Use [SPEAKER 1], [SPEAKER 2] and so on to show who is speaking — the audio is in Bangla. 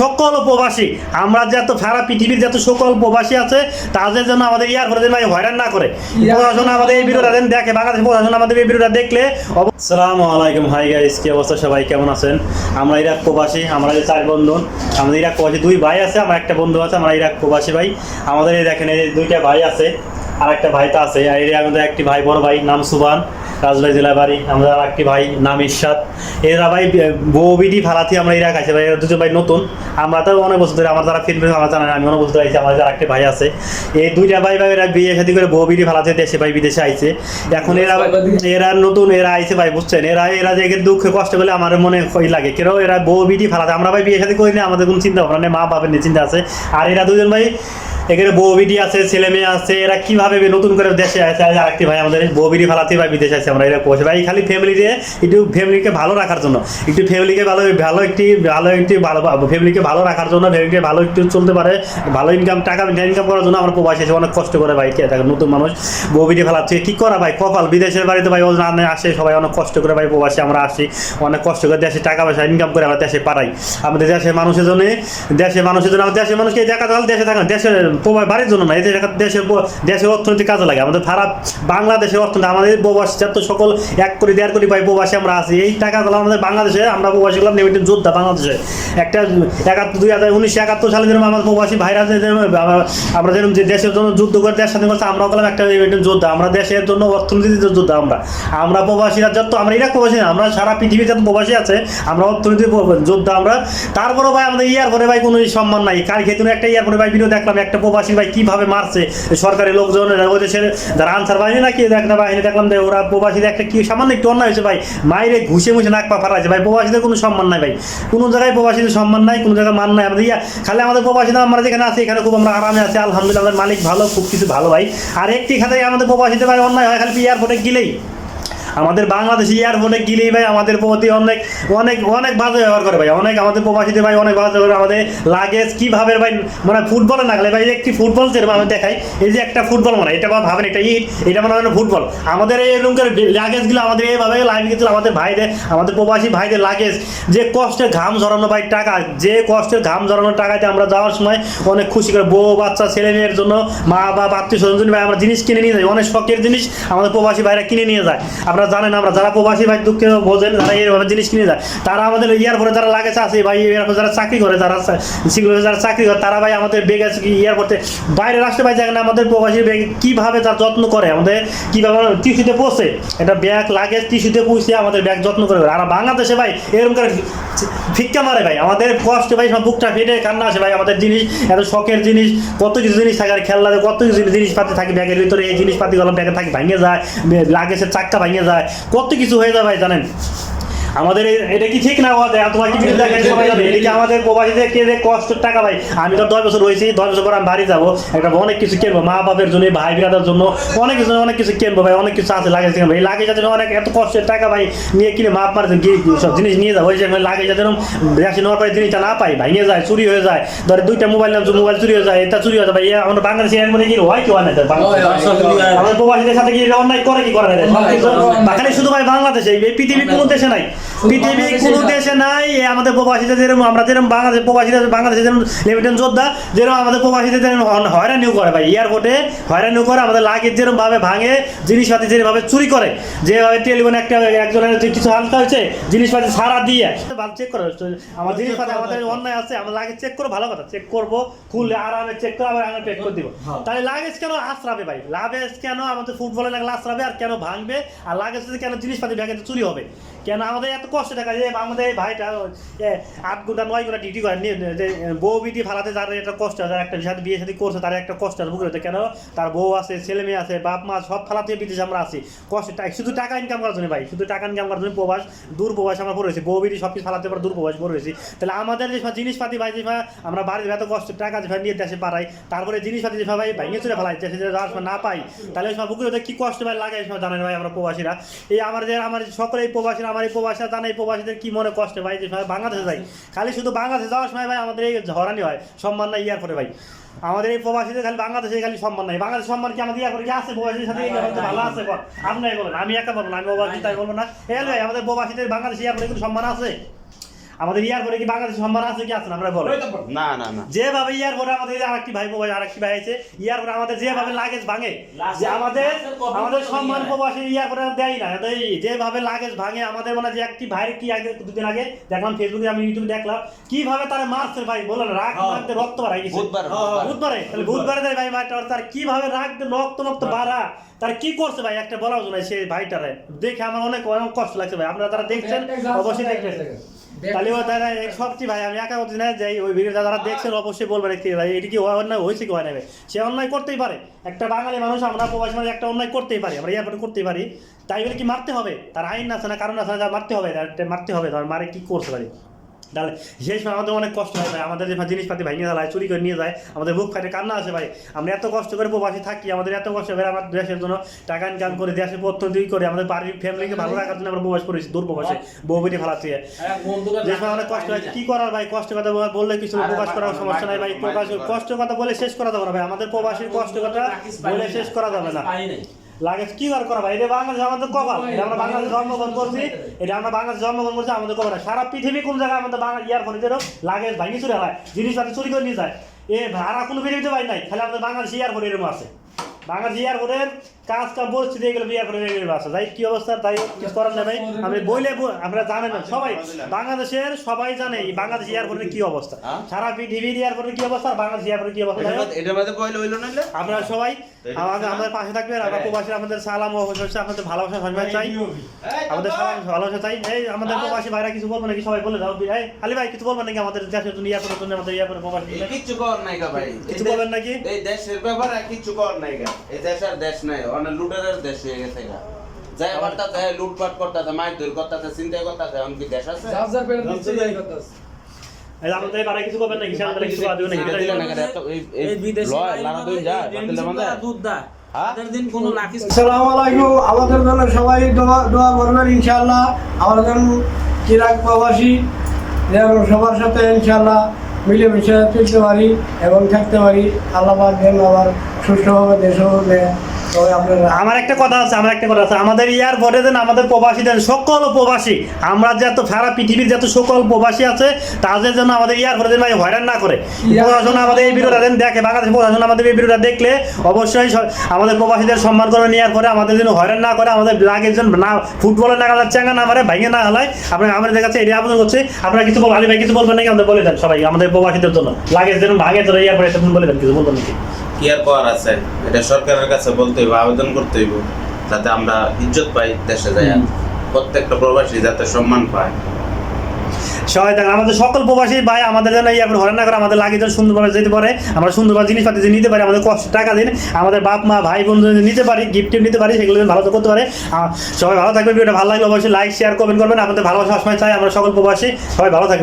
[SPEAKER 1] সকল প্রবাসী আমরা যত সারা পৃথিবীর যত সকল প্রবাসী আছে তাদের জন্য আমাদের ইয়ার করে ভাই হয়রান না করে। প্রশাসন আমাদের এই ভিডিওটা যেন দেখে বাংলাদেশ প্রশাসন আমাদের এই ভিডিওটা দেখলে আসসালামু আলাইকুম হাই গাইস কি অবস্থা সবাই কেমন আছেন? আমরা ইরাক প্রবাসী আমরা এই চার বন্ধু আমাদের ইরাক প্রবাসী দুই ভাই আছে আমার একটা বন্ধু আছে আমরা ইরাক প্রবাসী ভাই। আমাদের এই দেখেন এই দুইটা ভাই আছে আর একটা ভাই তো আছে আর এর আমাদের একটি ভাই বড় ভাই নাম সুবান। রাজবাড়ি জেলা বাড়ি, আমরা আর একটি ভাই, নাম ইরশাদ। এরা ভাই বৌবিডি ফালাতি আমরা এরা আছে ভাই এরা দুজন ভাই নতুন। আমরা তো অনেক বছর ধরে, আমার যারা ফিল্ম আমার জানা আমি অনেক বছর ধরে আইছি, আমার যারা একটা ভাই আছে। এই দুইটা ভাই ভাই এরা বিয়ে শাদী করে বৌবিডি ফালাতে দেশে ভাই বিদেশে আইছে। এখন এরা এরা নতুন, এরা আইছে ভাই, বুঝছেন? এরা এরা যে দুঃখ কষ্ট করলে আমার মনে লাগে। কেন? এরা বৌবিডি ফালাতে, আমরা ভাই বিয়ে শাদী করি না আমাদের কোনো চিন্তা ভাবনা নেই, মা বাবার নিয়ে চিন্তা আছে। আর এরা দুজন ভাই, এখানে বৌবিডি আছে, ছেলে মেয়ে আছে, এরা কীভাবে নতুন করে দেশে আছে আর আরেকটি ভাই আমাদের বৌবিডি ফালাতে, ভাই বিদেশে আছে আমরা এরা পৌঁছে ভাই, খালি ফ্যামিলি দিয়ে একটু ফ্যামিলিকে ভালো রাখার জন্য। একটু ফ্যামিলিকে ভালো ভালো একটি ভালো একটি, ভালো ফ্যামিলিকে ভালো রাখার জন্য ফ্যামিলিকে ভালো একটু চলতে পারে, ভালো ইনকাম টাকা ইনকাম করার জন্য আমরা প্রবাসী এসে অনেক কষ্ট করে, ভাই, কে নতুন মানুষ বৌবিডি ফালাচ্ছে। কি করা, ভাই? কপাল, বিদেশের বাড়িতে, ভাই ও রান্নায় আসে, সবাই অনেক কষ্ট করে, ভাই, প্রবাসী আমরা আসি, অনেক কষ্ট করে দেশে টাকা পয়সা ইনকাম করে আমরা দেশে পাঠাই। আমাদের দেশের মানুষের জন্য, দেশের মানুষের জন্য দেশের মানুষকে দেখা তাহলে দেশে থাকেন দেশের প্রবাস, বাড়ির জন্য না যে দেশের দেশের অর্থনীতি কাজে লাগে। আমাদের ভারত, বাংলাদেশের অর্থনীতি, আমাদের প্রবাসী, যত সকল এক কোটি দেড় কোটি ভাই প্রবাসী আমরা আছি। এই টাকা তাহলে আমাদের বাংলাদেশে আমরা প্রবাসী গুলাম নেমেটিভ যোদ্ধা বাংলাদেশে। একটা একাত্তর দুই হাজার উনিশশো একাত্তর সালে যেরকম আমার প্রবাসী ভাইরা আমরা- যেরকম যে দেশের জন্য যুদ্ধ করে দেশ স্বাধীন করছে আমরাও করলাম একটা নেমেটিভ যোদ্ধা। আমরা দেশের জন্য অর্থনীতির যোদ্ধা আমরা। আমরা প্রবাসীরা যত আমরা ইরাক প্রবাসী না, আমরা সারা পৃথিবীর যত প্রবাসী আছে আমরা অর্থনীতির প- যোদ্ধা আমরা। তারপরেও ভাই আমাদের ইয়ারপরে ভাই কোনো সম্মান নাই। কাল খেতুন একটা ইয়ারপরে ভাই ভিডিও দেখলাম একটা প্রবাসী ভাই কীভাবে মারছে? সরকারি লোকজন ওই দেশের যারা আনসার বাহিনী নাকি একটা বাহিনী দেখলাম যে ওরা প্রবাসীদের একটা কি সামান্য একটু অন্যায় হয়েছে ভাই? মাইরে ঘুষে মুছে নাক পা আছে ভাই, প্রবাসীদের কোনো সম্মান নাই ভাই। কোনো জায়গায় প্রবাসীদের সম্মান নাই, কোনো জায়গায় মান নাই। আমাদের ইয়া, খালি আমাদের প্রবাসীরা আমরা যেখানে আছি, এখানে খুব আমরা আরামে আছি, আলহামদুলিল্লাহ, আমাদের মালিক ভালো, খুব কিছু ভালো ভাই। আর একটি খাতায় আমাদের প্রবাসীদের ভাই অন্যায় হয়, খালি এয়ারপোর্টে গেলেই। আমাদের বাংলাদেশি এয়ারপোর্টে গিলেই ভাই, আমাদের প্রতি অনেক অনেক অনেক বাজে ব্যবহার করে ভাই। অনেক আমাদের প্রবাসীদের ভাই অনেক বাজে করে। আমাদের লাগেজ কীভাবে ভাই মানে ফুটবলে না গেলে ভাই একটি ফুটবল যেরকম আমি দেখাই, এই যে একটা ফুটবল মানে এটা বা ভাবেন এটা ইট, এটা মনে ফুটবল। আমাদের এই রুমকার লাগেজগুলো আমাদের এইভাবে লাগে গেছিল, আমাদের ভাইদের, আমাদের প্রবাসী ভাইদের লাগেজ। যে কষ্টে ঘাম ঝরানো ভাই টাকা, যে কষ্টের ঘাম ঝরানো টাকাতে আমরা যাওয়ার সময় অনেক খুশি করে, বউ, বাচ্চা, ছেলে মেয়ের জন্য মা বাবা আত্মীয় স্বজন ভাই আমরা জিনিস কিনে নিয়ে যাই। অনেক শখের জিনিস আমাদের প্রবাসী ভাইরা কিনে নিয়ে যায়। আপনারা জানেন আমরা যারা প্রবাসী ভাই, দুঃখে বোঝেন যারা এইভাবে জিনিস কিনে যায়, তারা আমাদের এয়ারপোর্টে যারা লাগে আছে, ভাই এয়ারপোর্টে যারা চাকরি করে, যারা সিকিউরিটি যারা চাকরি করে, তারা ভাই আমাদের বেগ আছে কি এয়ারপোর্টে বাইরে রাষ্ট্রে ভাই দেখেন আমাদের প্রবাসী ব্যাগ কীভাবে তার যত্ন করে, আমাদের কীভাবে টিস্যুতে পৌঁছে এটা ব্যাগ লাগে টিস্যুতে পৌঁছে আমাদের ব্যাগ যত্ন করে, আর বাংলাদেশে ভাই এরকম করে ফিক্কা মারে ভাই, আমাদের কষ্ট ভাই সব বুকটা ফেটে, কান্না আসে ভাই, আমাদের জিনিস, এত শখের জিনিস, কত কিছু জিনিস থাকে, আর খেলনা কত কিছু জিনিসপাতি থাকে, ব্যাগের ভিতরে এই জিনিসপাতিগুলো ব্যাগে থাকে, ভেঙে যায় লাগেজের চাক্কা ভেঙে যায় কত কিছু হয়ে যায় ভাই জানেন? আমাদের এটা কি ঠিক না তোমার কি ভিডিও দেখাই সবাই জানে। এটা কি আমাদের প্রবাসীদের কে যে কষ্টের টাকা ভাই? আমি তো দশ বছর রয়েছি দশ বছর পর আমি বাড়ি যাব। একটা অনেক কিছু কিনবো মা বাপের জন্য ভাই বিরাদার জন্য অনেক কিছু অনেক কিছু কিনবো ভাই অনেক কিছু আছে লাগে কিনবো। এই লাগে যাতে অনেক এত কষ্টের টাকা ভাই নিয়ে কিনে মাপ মারে গিয়ে সব জিনিস নিয়ে যাব। ওই যে লাগে যাতে বেশি নেওয়ার পরে জিনিসটা না পাই ভেঙে যায় চুরি হয়ে যায়। ধরে দুইটা মোবাইল নাম মোবাইল চুরি হয়ে যায় এটা চুরি হয়ে যায় ভাই। আমরা বাংলাদেশে এর মধ্যে কি হয় কি হয় না বাংলাদেশে? আমাদের প্রবাসীদের সাথে কি অন্যায় করে কি করে না খালি শুধু ভাই বাংলাদেশে এই পৃথিবীর কোনো দেশে নাই। পৃথিবীর কোনো দেশে নাই আমাদের প্রবাসীদের যেরকম আমরা যেরকম বাংলাদেশ প্রবাসীদের বাংলাদেশে যেরকম লেফটেন্যান্ট যোদ্ধা যেরকম আমাদের প্রবাসীদের যেরকম হয়রানিও করে ভাই এয়ারপোর্টে হয়রানিও করে আমাদের লাগেজ যেরকম ভাবে ভাঙে জিনিসপাতি যেভাবে চুরি করে যেভাবে টেলিফোন একটা একজনের কিছু হালকা হয়েছে জিনিসপাতি সারা দিয়ে ভালো চেক করে আমার জিনিসপাতি আমাদের অন্যায় আছে আমরা লাগেজ চেক করে ভালো কথা চেক করব খুললে আরামে চেক করে আবার আমি পেক করে দিব। তাহলে লাগেজ কেন আশ্রাবে ভাই? লাগেজ কেন আমাদের ফুটবলে লাগলে আশ্রাবে আর কেন ভাঙবে? আর লাগেজ কেন জিনিসপাতি ব্যাগে চুরি হবে? কেন আমাদের এত কষ্ট টাকা যে আমাদের এই ভাইটা আট ঘণ্টা, নয় ঘণ্টা ডিউটি করে, নিয়ে বউ বিটি ফালাতে যার একটা কষ্ট আছে, একটা সাথে, বিয়ে সাথে করছে, তার একটা কষ্ট আছে বুঝতে? কেন? তার বউ আছে, ছেলে মেয়ে আছে, বাপ, মা, সব ফালাতে বিদেশে আমরা আছি। কষ্ট শুধু টাকা ইনকাম করার জন্য ভাই, শুধু টাকা ইনকাম করার জন্য প্রবাস দূর প্রবাস আমরা পড়েছি বউ বিটি সব কিছু ফালাতে পারে দূর প্রবাস পড়েছি তাহলে আমাদের যে জিনিসপাতি ভাই, যে ভাই আমরা বাড়ির এত কষ্ট, টাকা যে ভাই নিয়ে দেশে পাঠাই তারপরে জিনিসপাতি যে ভাই ভেঙে চুরে ফেলাই দেশে যাওয়ার সময় না পাই তাহলে সব বুকুরে কি কষ্ট ভাই লাগে জানেন ভাই, আমরা প্রবাসীরা। এই আমার যে আমার সকলে এই প্রবাসীরা আমার এই প্রবাসীরা এই প্রবাসীদের কি মনে কষ্ট ভাই, যে বাংলাদেশে যাই। খালি শুধু বাংলাদেশে যাওয়ার সময় ভাই আমাদের এই হরানি হয়, সম্মান নাই ইয়ার করে ভাই। আমাদের এই প্রবাসীদের খালি বাংলাদেশে খালি সম্মান নাই। বাংলাদেশ সম্মান কি আমাদের ইয়া করে? কি আছে প্রবাসীদের সাথে? ভালো আছে। আপনি বলেন, আমি একা বলব না, আমি প্রবাসী তাই বলব না? এই ভাই, আমাদের প্রবাসীদের বাংলাদেশে ইয়া করে কিন্তু সম্মান আছে। আমাদের এয়ারপোর্টে কি বাংলাদেশ সম্মান আছে কি আছে না আমরা বলো।
[SPEAKER 2] না না না।
[SPEAKER 1] যেভাবে এয়ারপোর্টে আমাদের এই যে আরেকটি ভাই প্রবাসী আরেকটি ভাই আছে এয়ারপোর্টে আমাদের যেভাবে লাগেজ ভাঙে যে আমাদের আমাদের সম্মান প্রবাসী এয়ারপোর্টে দেয় না। তো এই যেভাবে লাগেজ ভাঙে আমাদের মনে হয় যে একটি ভাইয়ের কি আগে দুদিন আগে দেখলাম ফেসবুকে আমি ইউটিউবে দেখলাম কীভাবে তারা মারছে ভাই বললেন রাগ মারতে রক্ত বাড়াই গেছে
[SPEAKER 2] বুধবার,
[SPEAKER 1] হ্যাঁ,
[SPEAKER 2] বুধবারে।
[SPEAKER 1] তাহলে বুধবারে। দেয় ভাই পারে তার কীভাবে রাগ রক্ত রক্ত বাড়া তার কি করছে ভাই? একটা বলা যায় সেই ভাইটারে। দেখে আমার অনেক অনেক কষ্ট লাগছে ভাই। আপনারা তারা দেখছেন অবশ্যই দেখবেন। তাহলে ও দাদা এই ভাই আমি একা বলছি না যাই ওই ভিডিওটা যারা দেখছেন অবশ্যই বলবেন কি ভাই এটি কি অন্যায় হয়েছে কি হয় না সে অন্যায় করতেই পারে। একটা বাঙালি মানুষ আমরা প্রবাসী মানুষ একটা অন্যায় করতেই পারি আমরা এয়ারপোর্টে করতেই পারি। তাই বলে কি মারতে হবে? তার আইন আছে না কারণ আছে না মারতে হবে মারতে হবে তার মারে কি করতে ভাই? তাহলে সেই সময় আমাদের অনেক কষ্ট হয় ভাই। আমাদের যে জিনিসপাতি ভেঙে যায় চুরি করে নিয়ে যায় আমাদের বুক ফাটে কান্না আসে ভাই। আমরা এত কষ্ট করে প্রবাসী থাকি আমাদের এত কষ্ট করে আমার দেশের জন্য টাকা ইনকাম করে দেশের পদ্ধতি করে আমাদের বাড়ির ফ্যামিলিকে ভালো রাখার জন্য আমরা প্রবাস করেছি দূর প্রবাসে বউ বেটি ফালাচ্ছি যে সময় অনেক কষ্ট হয়। কি করার ভাই? কষ্ট কথা বললে কিছু প্রকাশ করার সমস্যা নাই ভাই। প্রকাশ কষ্ট কথা বলে শেষ করা যাবে না ভাই। আমাদের প্রবাসীর কষ্ট কথা বলে শেষ করা যাবে না। লাগে কি দরকার করা ভাই? এটা বাংলাদেশ আমাদের কপাল। এটা আমরা বাংলাদেশ জন্মগ্রহণ করছি এটা আমরা বাংলাদেশ জন্মগ্রহণ করছি আমাদের কপাল। সারা পৃথিবী কোন জায়গায় আমাদের বাংলা ইয়ারফোন এদেরও লাগেজ ভাঙি চুরি হয়। জিনিসপাতি চুরি করে নিয়ে যায়। এ ভাড়া কোনো পৃথিবীতে ভাই নাই খালি আমাদের বাংলাদেশ ইয়ারফোন এরকম আছে। কাজ কাম পরিস্থিতি এগুলো ইয়ারফোনের এরকম আছে তাই কি অবস্থা তাই কিছু করার নেই আমি বইলে জানেন না। সবাই বাংলাদেশের সবাই জানে এই বাংলাদেশ কি অবস্থা।
[SPEAKER 2] হ্যাঁ?
[SPEAKER 1] সারা পৃথিবীর কি অবস্থা আর বাংলাদেশ ইয়ারফোনের কি অবস্থা।
[SPEAKER 2] এটার মধ্যে- কইলে হইল
[SPEAKER 1] আপনারা সবাই আমাদের আমাদের পাশে থাকবেন আমরা প্রবাসী আমাদের সালাম ও হচ্ছে আপনাদের ভালোবাসা সবাই চাই। আমাদের সালাম ভালোবাসা চাই। এই আমাদের প্রবাসী ভাইরা কিছু বলবেন নাকি? সবাই বলে দাও এই আলী ভাই কিছু বলবেন নাকি? আমাদের দেশের জন্য ইয়া করে জন্য আমাদের ইয়া করে প্রবাসী
[SPEAKER 2] এই কিচ্ছু কর নাই ভাই।
[SPEAKER 1] কিছু বলবেন নাকি?
[SPEAKER 2] এই দেশের ব্যাপারে কিচ্ছু কর নাই গা। এই দেশ আর দেশ নাই অনেক লুটের দেশ হয়ে গেছে গা যাই লুটপাট করতাছে মাইর ধর করতাছে চিন্তা করতাছে কি দেশ আছে?
[SPEAKER 3] দেয়।
[SPEAKER 2] হ্যাঁ?
[SPEAKER 3] তাদের দিন কোনো লাঠি
[SPEAKER 4] আসসালামু আলাইকুম আমাদের জন্য সবাই দোয়া দোয়া করবেন ইনশাআল্লাহ। আমরা চিরাগ প্রবাসী সবার সাথে ইনশাআল্লাহ মিলেমিশে চলতে পারি এবং থাকতে পারি। আল্লাহ পাক যেন আবার সুষ্ঠুভাবে
[SPEAKER 1] আমার একটা কথা আছে আমার একটা কথা আছে। আমাদের এয়ারপোর্টে দেন আমাদের প্রবাসীদের সকল প্রবাসী আমরা যত সারা পৃথিবীর যত সকল প্রবাসী আছে তাদের জন্য আমাদের এয়ারপোর্টে ভাই হয়রান না করে। প্রশাসন আমাদের এই ভিডিওটা দেন দেখে বাংলাদেশ প্রশাসন আমাদের এই ভিডিওটা দেখলে অবশ্যই আমাদের প্রবাসীদের সম্মান করে করবেন এয়ারপোর্টে আমাদের জন্য হয়রান না করে আমাদের লাগের জন্য না ফুটবলের না কালার চাঙ্গা না মারে ভেঙে না হালায়। আপনার আমাদের কাছে এরিয়া আবেদন করছে। আপনারা কিছু বল আলী ভাই কিছু বলবেন নাকি? আমাদের বলে দেন সবাই আমাদের প্রবাসীদের জন্য। লাগেজ যেন ভাঙে ধরে ইয়ার তখন বলে দেন কিছু বলবেন নাকি?
[SPEAKER 2] কি আর করার আছে এটা সরকারের কাছে বলতে হইব আবেদন করতে হইব যাতে আমরা ইজ্জত পাই দেশে যাই। প্রত্যেকটা প্রবাসী যাতে সম্মান পায়।
[SPEAKER 1] সবাই থাকেন আমাদের সকল প্রবাসী ভাই আমাদের জন্য ইয়ে হরেন না করে আমাদের লাগে যেন সুন্দরভাবে যেতে পারে আমরা সুন্দরভাবে জিনিসপাতি নিতে পারি আমাদের কষ্ট টাকা দিন আমাদের বাপ মা ভাই বোন নিতে পারি গিফট নিতে পারি সেগুলো যেন ভালো করতে পারে। সবাই ভালো থাকবেন ভিডিওটা ভালো লাগলে অবশ্যই লাইক শেয়ার কমেন্ট করবেন। আমাদের ভালোবাসা সবসময় চাই আমরা সকল প্রবাসী সবাই ভালো থাকবেন।